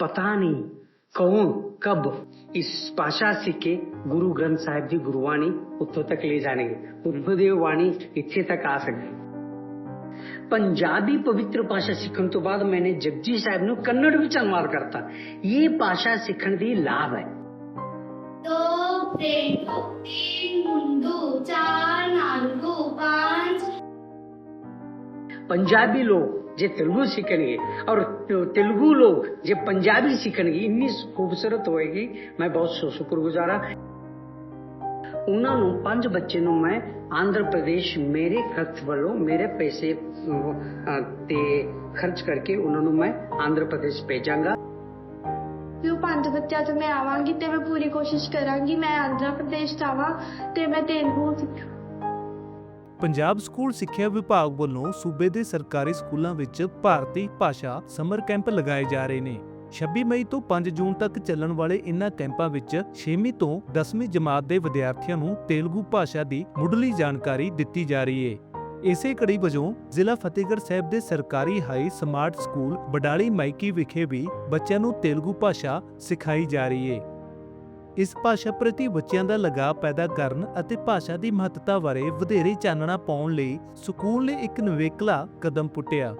पता नहीं कौन कब इस भाषा सीखे गुरु ग्रंथ साहिब जी गुरुवाणी उत्तर तक ले जानेंगे उद्भदेव वाणी इच्छे तक आ सके पंजाबी पवित्र भाषा सीखने तो बाद मैंने जगजी साहब नु कन्नड़ भी अनुवाद करता। ये भाषा सीखने दी लाभ है। तो पंजाबी लोग जे तेलुगु सीखेंगे और तेलुगु लोग जे पंजाबी सीखेंगे इतनी खूबसूरत होएगी मैं बहुत शु- शुक्रगुजार ਹਾਂ ਉਹਨਾਂ ਨੂੰ ਪੰਜ ਬੱਚੇ ਨੂੰ ਮੈਂ ਆਂਧਰ ਪ੍ਰਦੇਸ਼ ਮੇਰੇ ਖਰਚ ਵੱਲੋਂ ਮੇਰੇ ਪੈਸੇ ਅਹ, ਤੇ ਖਰਚ ਕਰਕੇ ਉਹਨਾਂ ਨੂੰ ਮੈਂ ਆਂਧਰ ਪ੍ਰਦੇਸ਼ ਭੇਜਾਂਗਾ ਵੀ ਉਹ ਪੰਜ ਬੱਚਿਆਂ 'ਚ ਮੈਂ ਆਵਾਂਗੀ ਤੇ ਮੈਂ ਪੂਰੀ ਕੋਸ਼ਿਸ਼ ਕਰਾਂਗੀ ਮੈਂ ਆਂਧਰਾ ਪ੍ਰਦੇਸ਼ 'ਚ ਆਵਾਂ ਤੇ ਮੈਂ ਤੇਲਗੂ ਸਿੱਖਾਂ ਪੰਜਾਬ ਸਕੂਲ ਸਿੱਖਿਆ ਵਿਭਾਗ ਵੱਲੋਂ ਸੂਬੇ ਦੇ ਸਰਕਾਰੀ ਸਕੂਲਾਂ ਵਿੱਚ ਭਾਰਤੀ ਭਾਸ਼ਾ ਸਮਰ ਕੈਂਪ ਲਗਾਏ ਜਾ ਰਹੇ ਨੇ। 26 ਮਈ ਤੋਂ 5 ਜੂਨ ਤੱਕ ਚੱਲਣ ਵਾਲੇ ਇਨ੍ਹਾਂ ਕੈਂਪਾਂ ਵਿੱਚ 6ਵੀਂ ਤੋਂ 10ਵੀਂ ਜਮਾਤ ਦੇ ਵਿਦਿਆਰਥੀਆਂ ਨੂੰ ਤੇਲਗੂ ਭਾਸ਼ਾ ਦੀ ਮੁੱਢਲੀ ਜਾਣਕਾਰੀ ਦਿੱਤੀ ਜਾ ਰਹੀ ਹੈ ਇਸੇ ਕੜੀ ਵਜੋਂ ਜ਼ਿਲ੍ਹਾ ਫਤਿਹਗੜ੍ਹ ਸਾਹਿਬ ਦੇ ਸਰਕਾਰੀ high smart school Badali Maiki ਵਿਖੇ ਵੀ ਬੱਚਿਆਂ ਨੂੰ ਤੇਲਗੂ ਭਾਸ਼ਾ ਸਿਖਾਈ ਜਾ ਰਹੀ ਹੈ ਇਸ ਭਾਸ਼ਾ ਪ੍ਰਤੀ ਬੱਚਿਆਂ ਦਾ ਲਗਾਅ ਪੈਦਾ ਕਰਨ ਅਤੇ ਭਾਸ਼ਾ ਦੀ ਮਹੱਤਤਾ ਬਾਰੇ ਵਧੇਰੇ ਚਾਨਣਾ ਪਾਉਣ ਲਈ ਸਕੂਲ ਨੇ ਇੱਕ ਨਵੇਕਲਾ ਕਦਮ ਪੁੱਟਿਆ।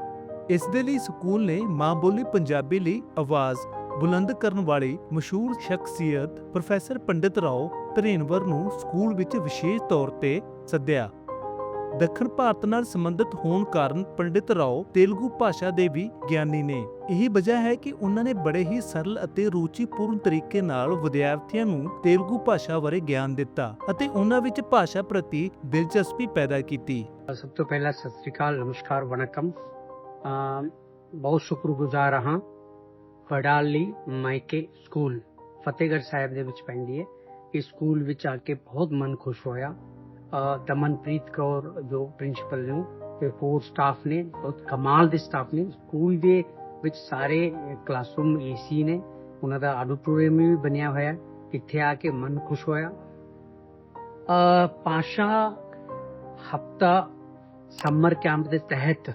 ਇਸ ਦੇ ਲਈ ਸਕੂਲ ਨੇ ਮਾਂ ਬੋਲੀ ਪੰਜਾਬੀ ਲਈ ਆਵਾਜ਼ ਬੁਲੰਦ ਕਰਨ ਵਾਲੀ ਮਸ਼ਹੂਰ ਸ਼ਖਸੀਅਤ ਪ੍ਰੋਫੈਸਰ ਪੰਡਿਤ ਰਾਓ ਧਰੇਨਵਰ ਨੂੰ ਸਕੂਲ ਵਿੱਚ ਵਿਸ਼ੇਸ਼ ਤੌਰ ਤੇ ਸੱਦਿਆ। ਦੱਖਣ ਭਾਰਤ ਨਾਲ ਸੰਬੰਧਿਤ ਹੋਣ ਕਾਰਨ ਪੰਡਿਤ ਰਾਓ ਤੇਲਗੂ ਭਾਸ਼ਾ ਦੇ ਵੀ ਗਿਆਨੀ ਨੇ। ਇਹੀ ਵਜ੍ਹਾ ਹੈ ਕਿ ਉਹਨਾਂ ਨੇ ਬੜੇ ਹੀ ਸਰਲ ਅਤੇ ਰੁਚੀਪੂਰਨ ਤਰੀਕੇ ਨਾਲ ਵਿਦਿਆਰਥੀਆਂ ਨੂੰ ਤੇਲਗੂ ਭਾਸ਼ਾ ਬਾਰੇ ਗਿਆਨ ਦਿੱਤਾ ਅਤੇ ਉਹਨਾਂ ਵਿੱਚ ਭਾਸ਼ਾ ਪ੍ਰਤੀ ਦਿਲਚਸਪੀ ਪੈਦਾ ਕੀਤੀ। ਸਭ ਤੋਂ ਪਹਿਲਾਂ ਸਤਿ ਸ੍ਰੀ ਅਕਾਲ, ਨਮਸਕਾਰ, ਵਣਕਮ। ਅਮ ਬਹੁਤ ਸ਼ੁਕਰਗੁਜ਼ਾਰ ਹਾਂ ਵਡਾਲੀ ਮਾਇਕੇ ਸਕੂਲ ਫਤਿਹਗੜ੍ਹ ਸਾਹਿਬ ਦੇ ਵਿੱਚ ਪੈਂਦੀ ਹੈ। ਇਸ ਸਕੂਲ ਵਿੱਚ ਆ ਕੇ ਬਹੁਤ ਮਨ ਖੁਸ਼ ਹੋਇਆ। ਦਮਨਪ੍ਰੀਤ ਕੌਰ ਜੋ ਪ੍ਰਿੰਸੀਪਲ ਨੇ ਤੇ ਹੋਰ ਸਟਾਫ ਨੇ ਬਹੁਤ ਕਮਾਲ ਦੇ ਸਟਾਫ ਨੇ ਸਕੂਲ ਦੇ ਵਿੱਚ ਸਾਰੇ ਕਲਾਸਰੂਮ ਏਸੀ ਨੇ ਉਹਨਾਂ ਦਾ ਆਡੀਟੋਰੀਅਮ ਵੀ ਬਣਿਆ ਹੋਇਆ ਇੱਥੇ ਆ ਕੇ ਮਨ ਖੁਸ਼ ਹੋਇਆ। ਅ, ਪਾਸ਼ਾ ਹਫਤਾ ਸਮਰ ਕੈਂਪ ਦੇ ਤਹਿਤ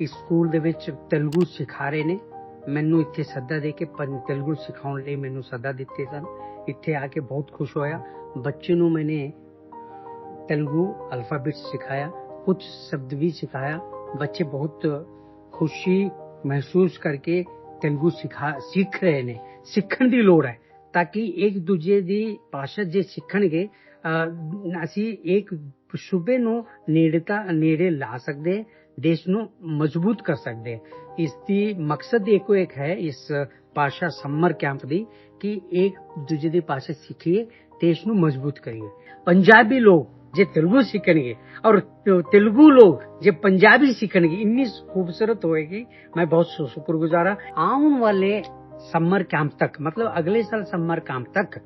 ਇਸ ਸਕੂਲ ਦੇ ਵਿੱਚ ਤੇਲਗੂ ਸਿਖਾ ਰਹੇ ਨੇ। ਮੈਨੂੰ ਇੱਥੇ ਸੱਦਾ ਦੇ ਕੇ ਤੇਲਗੂ ਸਿਖਾਉਣ ਲਈ ਮੈਨੂੰ ਸੱਦਾ ਦਿੱਤੇ ਸਨ। ਇੱਥੇ ਆ ਕੇ ਬਹੁਤ ਖੁਸ਼ ਹੋਇਆ। ਬੱਚੇ ਨੂੰ ਮੈਨੇ तेलुगु अल्फाबेट सिखाया कुछ शब्द भी सिखाया बच्चे बहुत खुशी महसूस करके तेलुगु ਸਿਖਾ ਸਿੱਖ ਰਹੇ ਨੇ ਸਿੱਖਣ ਦੀ ਲੋੜ ਹੈ ਤਾਂ ਕਿ ਇੱਕ ਦੂਜੇ ਦੀ ਭਾਸ਼ਾ ਜੇ ਸਿੱਖਣਗੇ ਅਹ, ਅਸੀਂ ਇੱਕ ਸੂਬੇ ਨੂੰ ਨੇੜਤਾ ਨੇੜੇ ਲਾ ਸਕਦੇ ਹਾਂ, ਦੇਸ਼ ਨੂੰ ਮਜ਼ਬੂਤ ਕਰ ਸਕਦੇ ਹਾਂ। ਇਸ ਦੀ ਮਕਸਦ ਇੱਕੋ ਇੱਕ ਹੈ ਇਸ ਭਾਸ਼ਾ ਸਮਰ ਕੈਂਪ ਦੀ ਕਿ ਇੱਕ ਦੂਜੇ ਦੀ ਭਾਸ਼ਾ ਸਿੱਖੀਏ ਦੇਸ਼ ਨੂੰ ਮਜ਼ਬੂਤ ਕਰੀਏ पंजाबी लोग जे तेलुगु सीखेंगे और तेलुगु लोग जे पंजाबी सीखेंगे इतनी खूबसूरत होएगी मैं बहुत शु- शुक्रगुजार ਹਾਂ ਆਉਣ ਵਾਲੇ ਸਮਰ ਕੈਂਪ ਤੱਕ ਮਤਲਬ ਅਗਲੇ ਸਾਲ ਸਮਰ ਕੈਂਪ ਤੱਕ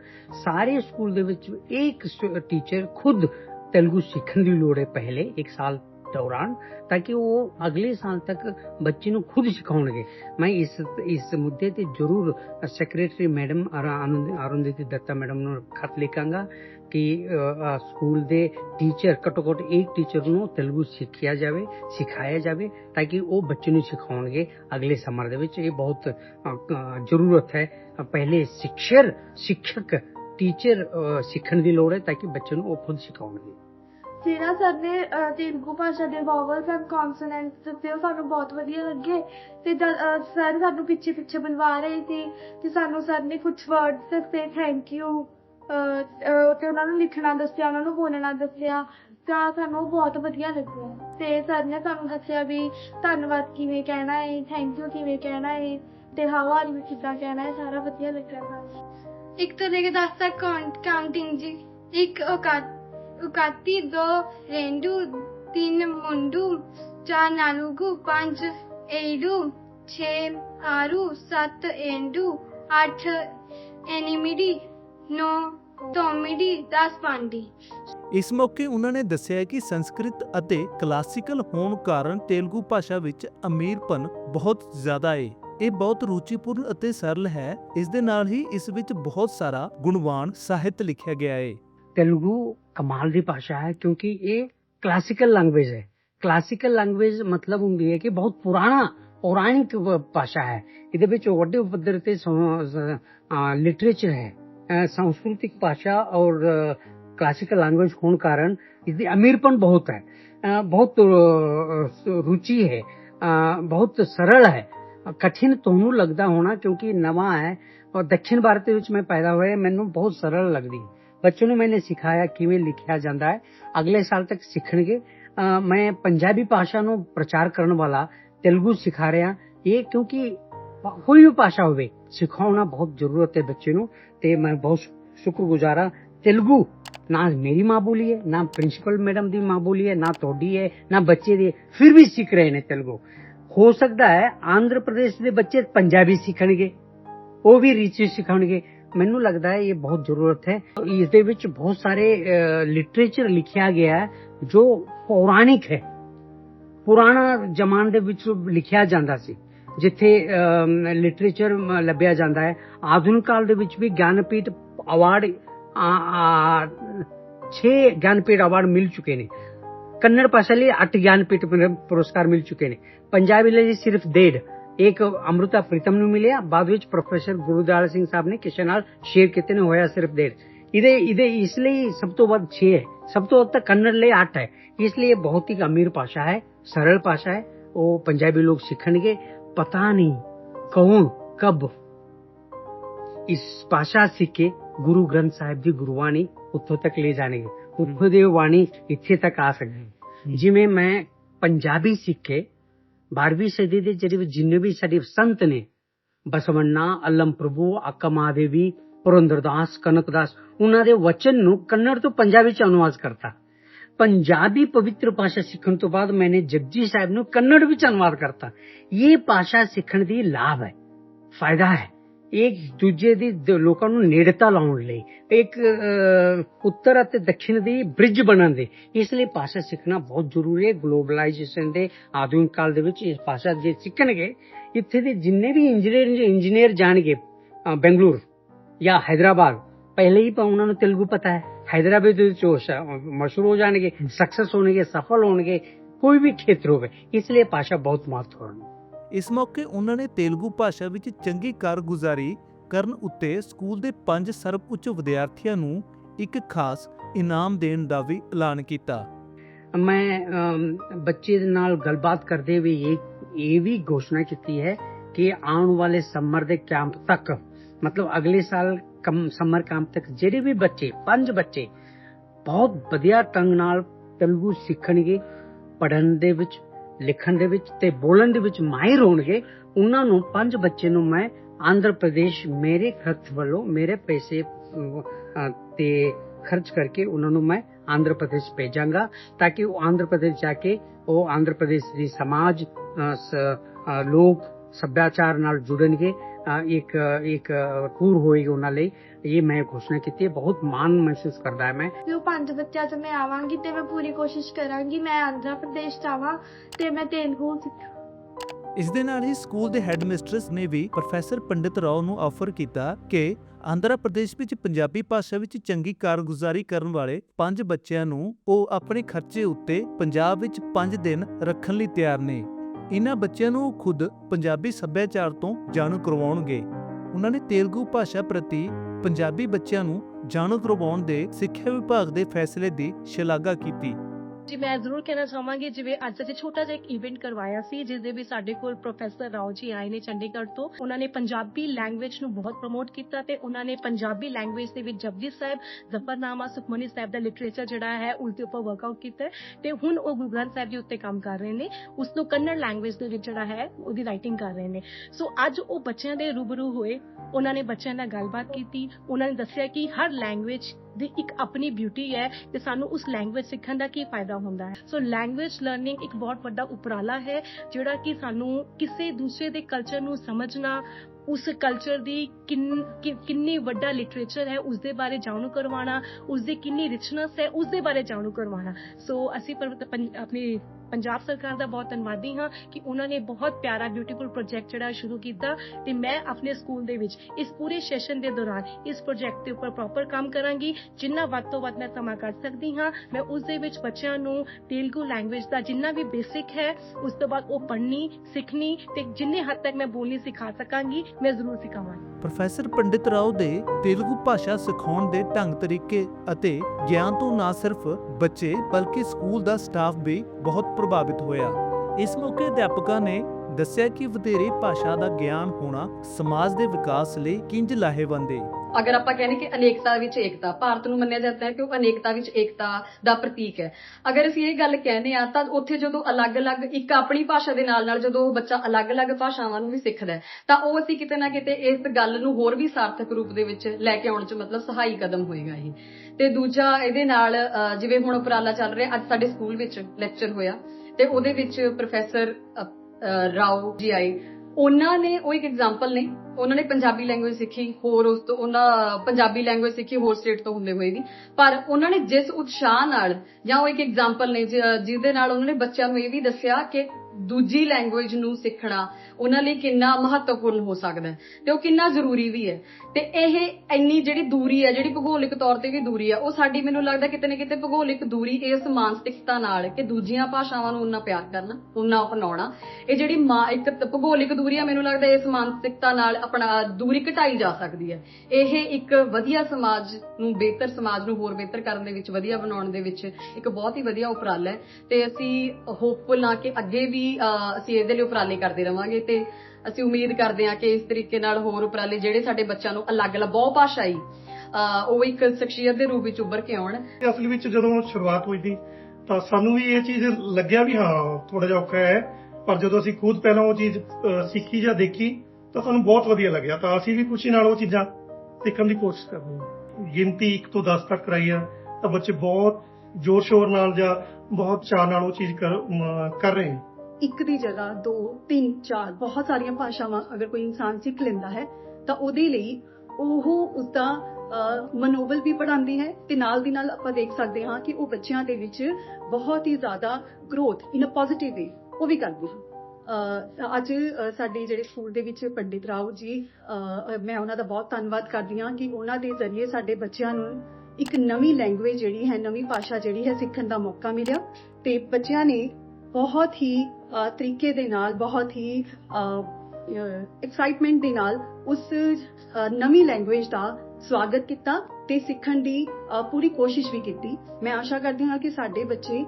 ਸਾਰੇ ਸਕੂਲ ਦੇ ਵਿੱਚ ਇੱਕ ਟੀਚਰ ਖੁਦ तेलुगु ਸਿੱਖਣ ਦੀ ਲੋੜ ਹੈ ਪਹਿਲੇ ਇੱਕ ਸਾਲ ਦੌਰਾਨ ਤਾਂ ਕਿ ਉਹ ਅਗਲੇ ਸਾਲ ਤੱਕ ਬੱਚੇ ਨੂੰ ਖੁਦ ਸਿਖਾਉਣਗੇ। ਮੈਂ ਇਸ ਇਸ ਮੁੱਦੇ ਤੇ ਜ਼ਰੂਰ secretary madam Arundhati Datta madam ਨੂੰ ਖਤ ਲਿਖਾਂਗਾ ਕਿ ਸਕੂਲ ਦੇ ਟੀਚਰ ਘੱਟੋ ਘੱਟ ਇੱਕ ਟੀਚਰ ਨੂੰ ਤੇਲਗੂ ਸਿੱਖਿਆ ਜਾਵੇ, ਸਿਖਾਇਆ ਜਾਵੇ ਤਾਂ ਕਿ ਉਹ ਬੱਚੇ ਨੂੰ ਸਿਖਾਉਣਗੇ ਅਗਲੇ ਸਮਰ ਦੇ ਵਿੱਚ। ਇਹ ਬਹੁਤ ਜ਼ਰੂਰਤ ਹੈ। ਪਹਿਲੇ ਸਿੱਖਰ, ਸਿੱਖਕ ਟੀਚਰ ਸਿੱਖਣ ਦੀ ਲੋੜ ਹੈ ਤਾਂ ਕਿ ਬੱਚੇ ਨੂੰ ਉਹ ਖੁਦ ਸਿਖਾਉਣਗੇ। ਜਿਹੜਾ ਸਾਡੇ ਤੇਲਗੂ ਭਾਸ਼ਾ ਦੇ ਵੋਵਲਸ ਐਂਡ ਕੌਨਸੋਨੈਂਟਸ ਦਿੱਤੇ, ਉਹ ਸਾਨੂੰ ਬਹੁਤ ਵਧੀਆ ਲੱਗੇ। ਤੇ ਸਰ ਸਾਨੂੰ ਪਿੱਛੇ ਪਿੱਛੇ ਬੁਲਵਾ ਰਹੇ ਸੀ ਤੇ ਸਾਨੂੰ ਸਰ ਨੇ ਕੁਝ ਵਰਡਸ ਦਿੱਤੇ ਥੈਂਕ ਯੂ ਤੇ ਉਹਨਾਂ ਨੂੰ ਲਿਖਣਾ ਦੱਸਿਆ, ਉਹਨਾਂ ਨੂੰ ਬੋਲਣਾ ਦੱਸਿਆ, ਤਾਂ ਸਾਨੂੰ ਬਹੁਤ ਵਧੀਆ ਲੱਗਿਆ ਤੇ ਸਰ ਨੇ ਸਾਨੂੰ ਦੱਸਿਆ ਵੀ ਧੰਨਵਾਦ ਕਿਵੇਂ ਕਹਿਣਾ ਹੈ ਥੈਂਕ ਯੂ ਕਿਵੇਂ ਕਹਿਣਾ ਹੈ ਤੇ ਹਵਾ ਨੂੰ ਕਿੱਦਾਂ ਕਹਿਣਾ ਹੈ ਸਾਰਾ ਵਧੀਆ ਲੱਗਿਆ ਇੱਕ ਤੋਂ ਲੈ ਕੇ 10 ਤੱਕ ਕਾਊਂਟਿੰਗ ਜੀ, ਇੱਕ ਔਕਾਤ ਦੋ రెండు ਤਿੰਨ ముందు చా నాలుగు పంచ్ ఏడు ఛే ఆరు సత్ ఎండు అఠ్ ఎనిమిది నో ਤੌਮੀਡੀ 10 ਪਾਂਡੀ। ਇਸ ਮੌਕੇ ਉਹਨਾਂ ਨੇ ਦੱਸਿਆ ਕਿ ਸੰਸਕ੍ਰਿਤ ਅਤੇ ਕਲਾਸਿਕਲ ਹੋਣ ਕਾਰਨ ਤੇਲਗੂ ਭਾਸ਼ਾ ਵਿੱਚ ਅਮੀਰਪਨ ਬਹੁਤ ਜ਼ਿਆਦਾ ਹੈ ਇਹ ਬਹੁਤ ਰੁਚੀਪੂਰਨ ਅਤੇ ਸਰਲ ਹੈ। ਇਸ ਦੇ ਨਾਲ ਹੀ ਇਸ ਵਿੱਚ ਬਹੁਤ ਸਾਰਾ ਗੁਣਵਾਨ ਸਾਹਿਤ ਲਿਖਿਆ ਗਿਆ ਹੈ तेलुगु कमाल की भाषा है क्योंकि ये क्लासिकल लैंग्वेज है क्लासिकल लैंग्वेज मतलब ਹੁੰਦੀ ਹੈ ਕਿ ਬਹੁਤ ਪੁਰਾਣਾ ਪੌਰਾਣਿਕ ਵ- ਭਾਸ਼ਾ ਹੈ ਇਹਦੇ ਵਿੱਚ ਵੱਡੇ ਪੱਧਰ ਤੇ ਲਿਟਰੇਚਰ ਹੈ ਅ, ਸੰਸਕ੍ਰਿਤਿਕ ਭਾਸ਼ਾ ਔਰ ਕਲਾਸਿਕਲ ਲੈਂਗੁਏਜ ਹੋਣ ਕਾਰਨ ਇਸਦੀ ਅਮੀਰਪਨ ਬਹੁਤ ਹੈ ਅ, ਬਹੁਤ ਅ, ਰੁਚੀ ਹੈ ਅ, ਬਹੁਤ ਸਰਲ ਹੈ ਕਠਿਨ ਤੁਹਾਨੂੰ ਲੱਗਦਾ ਹੋਣਾ ਕਿਉਂਕਿ ਨਵਾਂ ਹੈ ਔਰ ਦੱਖਣ ਭਾਰਤ ਦੇ ਵਿੱਚ ਮੈਂ ਪੈਦਾ ਹੋਇਆ ਮੈਨੂੰ ਬਹੁਤ ਸਰਲ ਲੱਗਦੀ ਹੈ ਬੱਚੋਂ ਨੂੰ ਮੈਨੇ ਸਿਖਾਇਆ ਕਿਵੇਂ ਲਿਖਿਆ ਜਾਂਦਾ ਹੈ ਅਗਲੇ ਸਾਲ ਤੱਕ ਸਿੱਖਣਗੇ ਮੈਂ ਪੰਜਾਬੀ ਭਾਸ਼ਾ ਨੂੰ ਪ੍ਰਚਾਰ ਕਰਨ ਵਾਲਾ ਤੇਲਗੂ ਸਿਖਾ ਰਿਹਾ ਇਹ ਕਿਉਂਕਿ ਕੋਈ ਵੀ ਭਾਸ਼ਾ ਹੋਵੇ ਸਿਖਾਉਣਾ ਬਹੁਤ ਜ਼ਰੂਰਤ ਹੈ ਬੱਚੇ ਨੂੰ ਤੇ ਮੈਂ ਬਹੁਤ ਸ਼ੁਕਰਗੁਜ਼ਾਰ ਹਾਂ ਤੇਲਗੂ ਨਾ ਮੇਰੀ ਮਾਂ ਬੋਲੀ ਹੈ ਨਾ ਪ੍ਰਿੰਸੀਪਲ ਮੈਡਮ ਦੀ ਮਾਂ ਬੋਲੀ ਹੈ ਨਾ ਤੁਹਾਡੀ ਹੈ ਨਾ ਬੱਚੇ ਦੀ ਫਿਰ ਵੀ ਸਿੱਖ ਰਹੇ ਨੇ ਤੇਲਗੂ ਹੋ ਸਕਦਾ ਹੈ ਆਂਧਰਾ ਪ੍ਰਦੇਸ਼ ਦੇ ਬੱਚੇ ਪੰਜਾਬੀ ਸਿੱਖਣਗੇ ਉਹ ਵੀ ਰੀਚੀ ਸਿਖਾਉਣਗੇ ਮੈਨੂੰ ਲੱਗਦਾ ਹੈ ਇਹ ਬਹੁਤ ਜ਼ਰੂਰਤ ਹੈ। ਇਸ ਦੇ ਵਿੱਚ ਬਹੁਤ ਸਾਰੇ ਲਿਟਰੇਚਰ ਲਿਖਿਆ ਗਿਆ ਹੈ, ਜੋ ਪੌਰਾਣਿਕ ਹੈ। ਪੁਰਾਣਾ ਜ਼ਮਾਨੇ ਦੇ ਵਿੱਚ ਲਿਖਿਆ ਜਾਂਦਾ ਸੀ, ਜਿੱਥੇ ਲਿਟਰੇਚਰ ਲੱਭਿਆ ਜਾਂਦਾ ਹੈ। ਆਧੁਨਿਕ ਕਾਲ ਦੇ ਵਿੱਚ ਵੀ ਗਿਆਨਪੀਠ ਅਵਾਰਡ 6 ਗਿਆਨਪੀਠ ਅਵਾਰਡ ਮਿਲ ਚੁੱਕੇ ਨੇ। ਕੰਨੜ ਭਾਸ਼ਾ ਲਈ 8 ਗਿਆਨਪੀਠ ਪੁਰਸਕਾਰ ਮਿਲ ਚੁੱਕੇ ਨੇ। ਪੰਜਾਬੀ ਲਈ ਸਿਰਫ ਡੇਢ। ਇੱਕ ਅਮ੍ਰਿਤਾ ਪ੍ਰੀਤਮ ਨੂੰ ਮਿਲਿਆ ਬਾਅਦ ਵਿੱਚ ਪ੍ਰੋਫੈਸਰ ਗੁਰੂਦਿਆਲ ਸਿੰਘ ਸਾਹਿਬ ਨੇ ਕਿਸੇ ਨਾਲ ਸ਼ੇਅਰ ਕੀਤੇ ਨੇ ਹੋਇਆ ਸਿਰਫ ਡੇਢ ਇਹਦੇ ਇਹਦੇ ਇਸ ਲਈ ਸਭ ਤੋਂ ਵੱਧ 6 ਹੈ ਸਭ ਤੋਂ ਵੱਧ ਤਾਂ ਕੰਨੜ ਲਈ 8 ਹੈ ਇਸ ਲਈ ਇਹ ਬਹੁਤ ਹੀ ਅਮੀਰ ਭਾਸ਼ਾ ਹੈ ਸਰਲ ਭਾਸ਼ਾ ਹੈ ਉਹ ਪੰਜਾਬੀ ਲੋਕ ਸਿੱਖਣਗੇ ਪਤਾ ਨਹੀਂ ਕੌਣ ਕਬ ਇਸ ਭਾਸ਼ਾ ਸਿੱਖ ਕੇ ਗੁਰੂ ਗ੍ਰੰਥ ਸਾਹਿਬ ਦੀ ਗੁਰਬਾਣੀ ਉੱਥੋਂ ਤੱਕ ਲੈ ਜਾਣਗੇ ਉੱਥੋਂ ਦੀ ਬਾਣੀ ਇੱਥੇ ਤੱਕ ਆ ਸਕਦੀ ਜਿਵੇਂ ਮੈਂ ਪੰਜਾਬੀ ਸਿੱਖ ਕੇ 12ਵੀਂ ਸਦੀ ਦੇ ਜਿਹੜੇ ਜਿੰਨੇ ਵੀ ਸਾਡੇ ਸੰਤ ਨੇ, ਬਸਵੰਨਾ, ਅਲਮ ਪ੍ਰਭੂ ਅੱਕਾ ਮਹਾਦੇਵੀ ਪੁਰੰਦਰਦਾਸ, ਕਨਕਦਾਸ, ਉਹਨਾਂ ਦੇ ਵਚਨ ਨੂੰ ਕੰਨੜ ਤੋਂ ਪੰਜਾਬੀ ਚ ਅਨੁਵਾਦ ਕਰਤਾ। ਪੰਜਾਬੀ ਪਵਿੱਤਰ ਭਾਸ਼ਾ ਸਿੱਖਣ ਤੋਂ ਬਾਅਦ ਮੈਨੇ ਜਗਜੀ ਸਾਹਿਬ ਨੂੰ ਕੰਨੜ ਵਿੱਚ ਅਨੁਵਾਦ ਕਰਤਾ। ਇਹ ਭਾਸ਼ਾ ਸਿੱਖਣ ਦੀ ਲਾਭ ਹੈ, ਫਾਇਦਾ ਹੈ। ਇੱਕ ਦੂਜੇ ਦੀ ਲੋਕਾਂ ਨੂੰ ਨੇੜਤਾ ਲਾਉਣ ਲਈ ਇੱਕ ਉੱਤਰ ਅਤੇ ਦੱਖਣ ਦੀ ਬ੍ਰਿਜ ਬਣਨ ਦੇ ਇਸ ਲਈ ਭਾਸ਼ਾ ਸਿੱਖਣਾ ਬਹੁਤ ਜ਼ਰੂਰੀ ਹੈ ਗਲੋਬਲਾਈਜੇਸ਼ਨ ਦੇ ਆਧੁਨਿਕ ਕਾਲ ਦੇ ਵਿੱਚ ਇਸ ਭਾਸ਼ਾ ਜੇ ਸਿੱਖਣਗੇ ਇੱਥੇ ਦੇ ਜਿੰਨੇ ਵੀ ਇੰਜੀਨੀਅਰ ਇੰਜੀਨੀਅਰ ਜਾਣਗੇ ਬੈਂਗਲੌਰ ਜਾਂ ਹైదరాబాద్ ਪਹਿਲੇ ਹੀ ਉਹਨਾਂ ਨੂੰ ਤੇਲਗੂ ਪਤਾ ਹੈ ਹైదరాబాద్ ਦੇ ਵਿੱਚ ਮਸ਼ਹੂਰ ਹੋ ਜਾਣਗੇ ਸਕਸੈਸ ਹੋਣਗੇ ਸਫਲ ਹੋਣਗੇ ਕੋਈ ਵੀ ਖੇਤਰ ਹੋਵੇ ਇਸ ਲਈ ਭਾਸ਼ਾ ਬਹੁਤ ਮਹੱਤਵਪੂਰਨ ਹੈ ਇਸ ਮੌਕੇ ਉਹਨਾਂ ਨੇ ਤੇਲਗੂ ਭਾਸ਼ਾ ਵਿੱਚ ਚੰਗੀ ਕਾਰਗੁਜ਼ਾਰੀ ਕਰਨ ਉੱਤੇ ਸਕੂਲ ਦੇ ਪੰਜ ਸਰਵਉੱਚ ਵਿਦਿਆਰਥੀਆਂ ਨੂੰ ਇੱਕ ਖਾਸ ਇਨਾਮ ਦੇਣ ਦਾ ਵੀ ਐਲਾਨ ਕੀਤਾ। ਮੈਂ ਅਮ, ਬੱਚੇ ਦੇ ਨਾਲ ਗੱਲਬਾਤ ਕਰਦੇ ਹੋਏ ਇਹ ਇਹ ਵੀ ਘੋਸ਼ਣਾ ਕੀਤੀ ਹੈ ਕਿ ਆਉਣ ਵਾਲੇ ਸਮਰ ਦੇ ਕੈਂਪ ਤੱਕ ਮਤਲਬ ਅਗਲੇ ਸਾਲ ਕਮ ਸਮਰ ਕੈਂਪ ਤੱਕ ਜਿਹੜੇ ਵੀ ਬੱਚੇ ਪੰਜ ਬੱਚੇ ਬਹੁਤ ਵਧੀਆ ਢੰਗ ਨਾਲ ਤੇਲਗੂ ਸਿੱਖਣਗੇ ਪੜਨ ਦੇ ਵਿੱਚ ਲਿਖਣ ਦੇ ਵਿੱਚ ਤੇ ਬੋਲਣ ਦੇ ਵਿੱਚ ਮਾਹਿਰ ਹੋਣਗੇ, ਉਹਨਾਂ ਨੂੰ ਪੰਜ ਬੱਚੇ ਨੂੰ ਮੈਂ ਆਂਧਰ ਪ੍ਰਦੇਸ਼ ਮੇਰੇ ਖਰਚ ਵੱਲੋਂ, ਮੇਰੇ ਪੈਸੇ ਤੇ ਖਰਚ ਕਰਕੇ ਉਹਨਾਂ ਨੂੰ ਮੈਂ ਆਂਧਰ ਪ੍ਰਦੇਸ਼ ਭੇਜਾਂਗਾ ਤਾਂ ਕਿ ਉਹ ਆਂਧਰ ਪ੍ਰਦੇਸ਼ ਜਾ ਕੇ ਉਹ ਆਂਧਰ ਪ੍ਰਦੇਸ਼ ਦੀ ਸਮਾਜ ਲੋਕ ਸੱਭਿਆਚਾਰ ਨਾਲ ਜੁੜਨਗੇ ਇੱਕ ਇੱਕ ਟੂਰ ਹੋਏਗੀ ਉਹਨਾਂ ਲਈ ਇਹ ਮੈਂ ਘੋਸ਼ਣਾ ਕੀਤੀ ਹੈ ਬਹੁਤ ਮਾਣ ਮਹਿਸੂਸ ਕਰਦਾ ਹੈ ਮੈਂ। ਉਹ ਪੰਜ ਬੱਚਿਆਂ 'ਚ ਮੈਂ ਆਵਾਂਗੀ ਤੇ ਮੈਂ ਪੂਰੀ ਕੋਸ਼ਿਸ਼ ਕਰਾਂਗੀ ਮੈਂ ਆਂਧਰਾ ਪ੍ਰਦੇਸ਼ ਜਾਵਾਂ ਤੇ ਮੈਂ ਤੇਲਗੂ ਸਿੱਖਾਂ ਇਸ ਦੇ ਨਾਲ ਹੀ ਸਕੂਲ ਦੇ ਹੈੱਡ ਮਿਸਟਰਸ ਨੇ ਵੀ ਪ੍ਰੋਫੈਸਰ ਪੰਡਿਤ ਰਾਓ ਨੂੰ ਆਫਰ ਕੀਤਾ ਕਿ ਆਂਧਰਾ ਪ੍ਰਦੇਸ਼ ਵਿੱਚ ਪੰਜਾਬੀ ਭਾਸ਼ਾ ਵਿੱਚ ਚੰਗੀ ਕਾਰਗੁਜ਼ਾਰੀ ਕਰਨ ਵਾਲੇ ਪੰਜ ਬੱਚਿਆਂ ਨੂੰ ਉਹ ਆਪਣੇ ਖਰਚੇ ਉੱਤੇ ਪੰਜਾਬ ਵਿੱਚ 5 ਦਿਨ ਰੱਖਣ ਲਈ ਤਿਆਰ ਨੇ। ਇਹਨਾਂ ਬੱਚਿਆਂ ਨੂੰ ਖੁਦ ਪੰਜਾਬੀ ਸੱਭਿਆਚਾਰ ਤੋਂ ਜਾਣੂ ਕਰਵਾਉਣਗੇ। ਉਹਨਾਂ ਨੇ ਤੇਲਗੂ ਭਾਸ਼ਾ ਪ੍ਰਤੀ ਪੰਜਾਬੀ ਬੱਚਿਆਂ ਨੂੰ ਜਾਣੂ ਕਰਵਾਉਣ ਦੇ ਸਿੱਖਿਆ ਵਿਭਾਗ ਦੇ ਫੈਸਲੇ ਦੀ ਸ਼ਲਾਘਾ ਕੀਤੀ। ਜੀ, ਮੈਂ ਜ਼ਰੂਰ ਕਹਿਣਾ ਚਾਹਾਂਗੀ, ਜਿਵੇਂ ਅੱਜ ਅਸੀਂ ਛੋਟਾ ਜਿਹਾ ਇੱਕ ਇਵੈਂਟ ਕਰਵਾਇਆ ਸੀ ਜਿਸ ਦੇ ਵਿੱਚ ਸਾਡੇ ਕੋਲ ਪ੍ਰੋਫੈਸਰ ਰਾਓ ਜੀ ਆਏ ਨੇ ਚੰਡੀਗੜ੍ਹ ਤੋਂ। ਉਹਨਾਂ ਨੇ ਪੰਜਾਬੀ ਲੈਂਗੁਏਜ ਨੂੰ ਬਹੁਤ ਪ੍ਰਮੋਟ ਕੀਤਾ ਤੇ ਉਹਨਾਂ ਨੇ ਪੰਜਾਬੀ ਲੈਂਗੁਏਜ ਦੇ ਵਿੱਚ ਜਪਜੀ ਸਾਹਿਬ, ਜ਼ਫਰਨਾਮਾ, ਸੁਖਮਨੀ ਸਾਹਿਬ ਦਾ ਲਿਟਰੇਚਰ ਜਿਹੜਾ ਹੈ ਉਸ ਦੇ ਉੱਪਰ ਵਰਕਆਊਟ ਕੀਤਾ ਤੇ ਹੁਣ ਉਹ ਗੁਰੂ ਗ੍ਰੰਥ ਸਾਹਿਬ ਦੇ ਉੱਤੇ ਕੰਮ ਕਰ ਰਹੇ ਨੇ। ਉਸ ਨੂੰ ਕੰਨੜ ਲੈਂਗੁਏਜ ਦੇ ਵਿੱਚ ਜਿਹੜਾ ਹੈ, ਉਹਦੀ ਰਾਈਟਿੰਗ ਕਰ ਰਹੇ ਨੇ। ਸੋ ਅੱਜ ਉਹ ਬੱਚਿਆਂ ਦੇ ਰੂਬਰੂ ਹੋਏ, ਉਹਨਾਂ ਨੇ ਬੱਚਿਆਂ ਨਾਲ ਗੱਲਬਾਤ ਕੀਤੀ, ਉਹਨਾਂ ਨੇ ਦੱਸਿਆ ਕਿ ਹਰ ਲੈਂਗੁਏਜ ਦੀ ਇੱਕ ਆਪਣੀ ਬਿਊਟੀ ਹੈ ਤੇ ਸਾਨੂੰ ਉਸ ਲੈਂਗੁਏਜ ਸਿੱਖਣ ਦਾ ਕੀ ਫਾਇਦਾ ਹੁੰਦਾ ਹੈ। ਸੋ ਲੈਂਗੁਏਜ ਲਰਨਿੰਗ ਇੱਕ ਬਹੁਤ ਵੱਡਾ ਉਪਰਾਲਾ ਹੈ, ਜਿਹੜਾ ਕਿ ਸਾਨੂੰ ਕਿਸੇ ਦੂਸਰੇ ਦੇ ਕਲਚਰ ਨੂੰ ਸਮਝਣਾ, ਉਸ ਕਲਚਰ ਦੀ ਕਿੰਨੀ ਵੱਡਾ ਲਿਟਰੇਚਰ ਹੈ ਉਸ ਦੇ ਬਾਰੇ ਜਾਣੂ ਕਰਵਾਉਣਾ ਉਸ ਦੀ ਕਿੰਨੀ ਰਿਚਨੈਸ ਹੈ ਉਸ ਦੇ ਬਾਰੇ ਜਾਣੂ ਕਰਵਾਉਣਾ। ਸੋ ਅਸੀਂ ਆਪਣੀ ਪੰਜਾਬ ਸਰਕਾਰ ਦਾ ਬਹੁਤ ਧੰਨਵਾਦੀ ਹਾਂ ਕਿ ਉਹਨਾਂ ਨੇ ਬਹੁਤ ਪਿਆਰਾ ਬਿਊਟੀਫੁਲ ਪ੍ਰੋਜੈਕਟ ਜਿਹੜਾ ਸ਼ੁਰੂ ਕੀਤਾ ਤੇ ਮੈਂ ਆਪਣੇ ਸਕੂਲ ਦੇ ਵਿੱਚ ਇਸ ਪੂਰੇ ਸੈਸ਼ਨ ਦੇ ਦੌਰਾਨ ਇਸ ਪ੍ਰੋਜੈਕਟ ਦੇ ਉੱਪਰ ਪ੍ਰੋਪਰ ਕੰਮ ਕਰਾਂਗੀ, ਜਿੰਨਾ ਵੱਧ ਤੋਂ ਵੱਧ ਮੈਂ ਸਮਾਂ ਕੱਢ ਸਕਦੀ ਹਾਂ। ਮੈਂ ਉਸ ਦੇ ਵਿੱਚ ਬੱਚਿਆਂ ਨੂੰ ਤੇਲਗੂ ਲੈਂਗੁਏਜ ਦਾ ਜਿੰਨਾ ਵੀ ਬੇਸਿਕ ਹੈ, ਉਸ ਤੋਂ ਬਾਅਦ ਉਹ ਪੜ੍ਹਨੀ, ਸਿੱਖਣੀ ਤੇ ਜਿੰਨੇ ਹੱਦ ਤੱਕ ਮੈਂ ਬੋਲਣੀ ਸਿਖਾ ਸਕਾਂਗੀ, ਮੈਂ ਜ਼ਰੂਰ ਸਿਖਾਵਾਂਗੀ। ਪ੍ਰੋਫੈਸਰ ਪੰਡਿਤ ਰਾਓ ਦੇ ਤੇਲਗੂ ਭਾਸ਼ਾ ਸਿਖਾਉਣ ਦੇ ਢੰਗ ਤਰੀਕੇ ਅਤੇ ਗਿਆਨ ਤੋਂ ਨਾ ਸਿਰਫ ਬੱਚੇ ਬਲਕਿ ਸਕੂਲ ਦਾ ਸਟਾਫ ਵੀ ਬਹੁਤ ਪ੍ਰਭਾਵਿਤ ਹੋਇਆ। ਇਸ ਮੌਕੇ ਅਧਿਆਪਕਾਂ ਨੇ ਦੱਸਿਆ ਕਿ ਵਧੇਰੇ ਭਾਸ਼ਾ ਦਾ ਗਿਆਨ ਹੋਣਾ ਸਮਾਜ ਦੇ ਵਿਕਾਸ ਲਈ ਕਿੰਜ ਲਾਹੇਵੰਦ ਹੈ ਅਗਰ ਆਪਾਂ ਕਹਿੰਦੇ ਕਿ ਅਨੇਕਤਾ ਵਿੱਚ ਏਕਤਾ, ਭਾਰਤ ਨੂੰ ਮੰਨਿਆ ਜਾਂਦਾ ਹੈ ਕਿ ਉਹ ਅਨੇਕਤਾ ਵਿੱਚ ਏਕਤਾ ਦਾ ਪ੍ਰਤੀਕ ਹੈ। ਅਗਰ ਅਸੀਂ ਇਹ ਗੱਲ ਕਹਿੰਦੇ ਆ ਤਾਂ ਉੱਥੇ ਜਦੋਂ ਅਲੱਗ-ਅਲੱਗ ਇੱਕ ਆਪਣੀ ਭਾਸ਼ਾ ਦੇ ਨਾਲ-ਨਾਲ ਜਦੋਂ ਬੱਚਾ ਅਲੱਗ-ਅਲੱਗ ਭਾਸ਼ਾਵਾਂ ਨੂੰ ਵੀ ਸਿੱਖਦਾ ਤਾਂ ਉਹ ਅਸੀਂ ਕਿਤੇ ਨਾ ਕਿਤੇ ਇਸ ਗੱਲ ਨੂੰ ਹੋਰ ਵੀ ਸਾਰਥਕ ਰੂਪ ਦੇ ਵਿੱਚ ਲੈ ਕੇ ਆਉਣ 'ਚ ਮਤਲਬ ਸਹਾਈ ਕਦਮ ਹੋਏਗਾ ਇਹ। ਤੇ ਦੂਜਾ ਇਹਦੇ ਨਾਲ ਜਿਵੇਂ ਹੁਣ ਉਪਰਾਲਾ ਚੱਲ ਰਿਹਾ, ਅੱਜ ਸਾਡੇ ਸਕੂਲ ਵਿੱਚ ਲੈਕਚਰ ਹੋਇਆ ਤੇ ਉਹਦੇ ਵਿੱਚ ਪ੍ਰੋਫੈਸਰ ਰਾਓ ਜੀ ਆਏ। ਉਹਨਾਂ ਨੇ ਉਹ ਇੱਕ ਐਗਜ਼ਾਮਪਲ ਨੇ, ਉਹਨਾਂ ਨੇ ਪੰਜਾਬੀ ਲੈਂਗੁਏਜ ਸਿੱਖੀ, ਹੋਰ ਉਸ ਤੋਂ, ਉਹਨਾਂ ਪੰਜਾਬੀ ਲੈਂਗੁਏਜ ਸਿੱਖੀ, ਹੋਰ ਸਟੇਟ ਤੋਂ ਹੁੰਦੇ ਹੋਏ ਵੀ। ਪਰ ਉਹਨਾਂ ਨੇ ਜਿਸ ਉਤਸ਼ਾਹ ਨਾਲ ਜਾਂ ਉਹ ਇੱਕ ਐਗਜ਼ਾਮਪਲ ਨੇ ਜਿਹਦੇ ਨਾਲ ਉਹਨਾਂ ਨੇ ਬੱਚਿਆਂ ਨੂੰ ਇਹ ਵੀ ਦੱਸਿਆ ਕਿ ਦੂਜੀ ਲੈਂਗੁਏਜ ਨੂੰ ਸਿੱਖਣਾ, ਉਹਨਾਂ ਲਈ ਕਿੰਨਾ ਮਹੱਤਵਪੂਰਨ ਹੋ ਸਕਦਾ ਹੈ ਤੇ ਉਹ ਕਿੰਨਾ ਜ਼ਰੂਰੀ ਵੀ ਹੈ। ਤੇ ਇਹ ਇੰਨੀ ਜਿਹੜੀ ਦੂਰੀ ਹੈ, ਜਿਹੜੀ ਭੂਗੋਲਿਕ ਤੌਰ ਤੇ ਵੀ ਦੂਰੀ ਹੈ, ਉਹ ਸਾਡੀ ਮੈਨੂੰ ਲੱਗਦਾ ਕਿਤੇ ਨਾ ਕਿਤੇ ਭੂਗੋਲਿਕ ਦੂਰੀ ਇਸ ਮਾਨਸਿਕਤਾ ਨਾਲ ਕਿ ਦੂਜੀਆਂ ਭਾਸ਼ਾਵਾਂ ਨੂੰ ਉਨਾ ਪਿਆਰ ਕਰਨਾ, ਉਨਾ ਅਪਣਾਉਣਾ। ਇਹ ਜਿਹੜੀ ਮਾਂ, ਇੱਕ ਭੂਗੋਲਿਕ ਦੂਰੀ ਹੈ, ਮੈਨੂੰ ਲੱਗਦਾ ਇਸ ਮਾਨਸਿਕਤਾ ਨਾਲ ਆਪਣਾ ਦੂਰੀ ਘਟਾਈ ਜਾ ਸਕਦੀ ਹੈ। ਇਹ ਇੱਕ ਵਧੀਆ ਸਮਾਜ ਨੂੰ, ਬਿਹਤਰ ਸਮਾਜ ਨੂੰ ਹੋਰ ਬਿਹਤਰ ਕਰਨ ਦੇ ਵਿੱਚ, ਵਧੀਆ ਬਣਾਉਣ ਦੇ ਵਿੱਚ ਇੱਕ ਬਹੁਤ ਹੀ ਵਧੀਆ ਉਪਰਾਲਾ ਹੈ। ਤੇ ਅਸੀਂ ਹੋਪਫੁਲ ਹਾਂ ਕਿ ਅੱਗੇ ਵੀ ਅਹ, ਅਸੀਂ ਇਹਦੇ ਲਈ ਉਪਰਾਲੇ ਕਰਦੇ ਰਵਾਂਗੇ ਤੇ ਅਸੀਂ ਉਮੀਦ ਕਰਦੇ ਹਾਂ ਕਿ ਇਸ ਤਰੀਕੇ ਨਾਲ ਹੋਰ ਉਪਰਾਲੇ ਜਿਹੜੇ ਸਾਡੇ ਬੱਚਿਆਂ ਨੂੰ ਅਲੱਗ-ਅਲੱਗ ਬਹੁ ਭਾਸ਼ਾਈ ਉਹ ਇੱਕ ਸ਼ਖਸੀਅਤ ਦੇ ਰੂਪ ਵਿੱਚ ਉੱਭਰ ਕੇ ਆਉਣ। ਅਸਲ ਵਿੱਚ ਜਦੋਂ ਸ਼ੁਰੂਆਤ ਹੋਈ ਸੀ ਤਾਂ ਸਾਨੂੰ ਵੀ ਇਹ ਚੀਜ਼ ਲੱਗਿਆ ਵੀ ਹਾਂ ਥੋੜਾ ਜਿਹਾ ਔਖਾ ਹੈ। ਪਰ ਜਦੋਂ ਅਸੀਂ ਖੁਦ ਪਹਿਲਾਂ ਉਹ ਚੀਜ਼ ਸਿੱਖੀ ਜਾਂ ਦੇਖੀ ਤਾਂ ਸਾਨੂੰ ਬਹੁਤ ਵਧੀਆ ਲੱਗਿਆ। ਤਾਂ ਅਸੀਂ ਵੀ ਖੁਸ਼ੀ ਨਾਲ ਉਹ ਚੀਜ਼ਾਂ ਸਿੱਖਣ ਦੀ ਕੋਸ਼ਿਸ਼ ਕਰਦੇ ਹਾਂ। ਗਿਣਤੀ 1 ਤੋਂ 10 ਤੱਕ ਕਰਾਈ ਆ ਤਾਂ ਬੱਚੇ ਬਹੁਤ ਜ਼ੋਰ ਸ਼ੋਰ ਨਾਲ ਜਾਂ ਬਹੁਤ ਚਾਅ ਨਾਲ ਉਹ ਚੀਜ਼ ਕਰ ਰਹੇ ਹਨ ਇੱਕ ਦੀ ਜਗ੍ਹਾ ਦੋ, ਤਿੰਨ, ਚਾਰ ਬਹੁਤ ਸਾਰੀਆਂ ਭਾਸ਼ਾਵਾਂ ਅਗਰ ਕੋਈ ਇਨਸਾਨ ਸਿੱਖ ਲੈਂਦਾ ਹੈ, ਤਾਂ ਉਹਦੇ ਲਈ ਉਹ ਉਸਦਾ ਮਨੋਬਲ ਵੀ ਪੜਾਉਂਦੀ ਹੈ ਤੇ ਨਾਲ ਦੀ ਨਾਲ ਆਪਾਂ ਦੇਖ ਸਕਦੇ ਹਾਂ ਕਿ ਉਹ ਬੱਚਿਆਂ ਦੇ ਵਿੱਚ ਬਹੁਤ ਹੀ ਜ਼ਿਆਦਾ ਗਰੋਥ ਇਨ ਅ ਪੋਜ਼ਿਟਿਵ ਵੇ ਉਹ ਵੀ ਕਰਦੀ ਹੈ। ਅੱਜ ਸਾਡੇ ਜਿਹੜੇ ਸਕੂਲ ਦੇ ਵਿੱਚ ਪੰਡਿਤ ਰਾਓ ਜੀ ਮੈਂ ਉਹਨਾਂ ਦਾ ਬਹੁਤ ਧੰਨਵਾਦ ਕਰਦੀ ਹਾਂ ਕਿ ਉਹਨਾਂ ਦੇ ਜ਼ਰੀਏ ਸਾਡੇ ਬੱਚਿਆਂ ਨੂੰ ਇੱਕ ਨਵੀਂ ਲੈਂਗੁਏਜ ਜਿਹੜੀ ਹੈ, ਨਵੀਂ ਭਾਸ਼ਾ ਜਿਹੜੀ ਹੈ ਸਿੱਖਣ ਦਾ ਮੌਕਾ ਮਿਲਿਆ ਤੇ ਬੱਚਿਆਂ ਨੇ ਬਹੁਤ ਹੀ ਤਰੀਕੇ ਦੇ ਨਾਲ, ਬਹੁਤ ਹੀ ਐਕਸਾਈਟਮੈਂਟ ਦੇ ਨਾਲ ਉਸ ਨਵੀਂ ਲੈਂਗੁਏਜ ਦਾ ਸਵਾਗਤ ਕੀਤਾ ਤੇ ਸਿੱਖਣ ਦੀ ਪੂਰੀ ਕੋਸ਼ਿਸ਼ ਵੀ ਕੀਤੀ। ਮੈਂ ਆਸ਼ਾ ਕਰਦੀ ਹਾਂ ਕਿ ਸਾਡੇ ਬੱਚੇ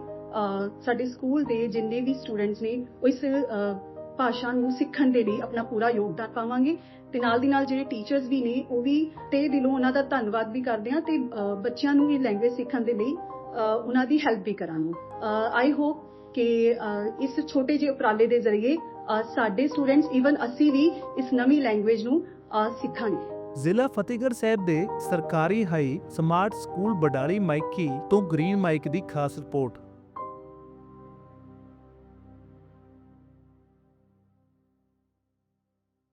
ਸਾਡੇ ਸਕੂਲ ਦੇ ਜਿੰਨੇ ਵੀ ਸਟੂਡੈਂਟਸ ਨੇ ਇਸ ਭਾਸ਼ਾ ਨੂੰ ਸਿੱਖਣ ਦੇ ਲਈ ਆਪਣਾ ਪੂਰਾ ਯੋਗਦਾਨ ਪਾਵਾਂਗੇ ਤੇ ਨਾਲ ਦੀ ਨਾਲ ਜਿਹੜੇ ਟੀਚਰਸ ਵੀ ਨੇ, ਉਹ ਵੀ ਤੇ ਦਿਲੋਂ ਉਹਨਾਂ ਦਾ ਧੰਨਵਾਦ ਵੀ ਕਰਦੇ ਹਾਂ ਤੇ ਬੱਚਿਆਂ ਨੂੰ ਇਹ ਲੈਂਗੁਏਜ ਸਿੱਖਣ ਦੇ ਲਈ ਉਹਨਾਂ ਦੀ ਹੈਲਪ ਵੀ ਕਰਾਂਗੇ। ਆਈ ਹੋਪ ਕਿ ਇਸ ਛੋਟੇ ਜਿਹੇ ਉਪਰਾਲੇ ਦੇ ਜ਼ਰੀਏ ਸਾਡੇ ਸਟੂਡੈਂਟਸ ਇਵਨ ਅਸੀਂ ਵੀ ਇਸ ਨਵੀਂ ਲੈਂਗੁਏਜ ਨੂੰ ਸਿੱਖਾਂਗੇ। ਜ਼ਿਲ੍ਹਾ ਫਤਿਹਗੜ੍ਹ ਸਾਹਿਬ ਦੇ ਸਰਕਾਰੀ high smart school Badali Maiki ਤੋਂ ਗ੍ਰੀਨ ਮਾਈਕ ਦੀ ਖਾਸ ਰਿਪੋਰਟ।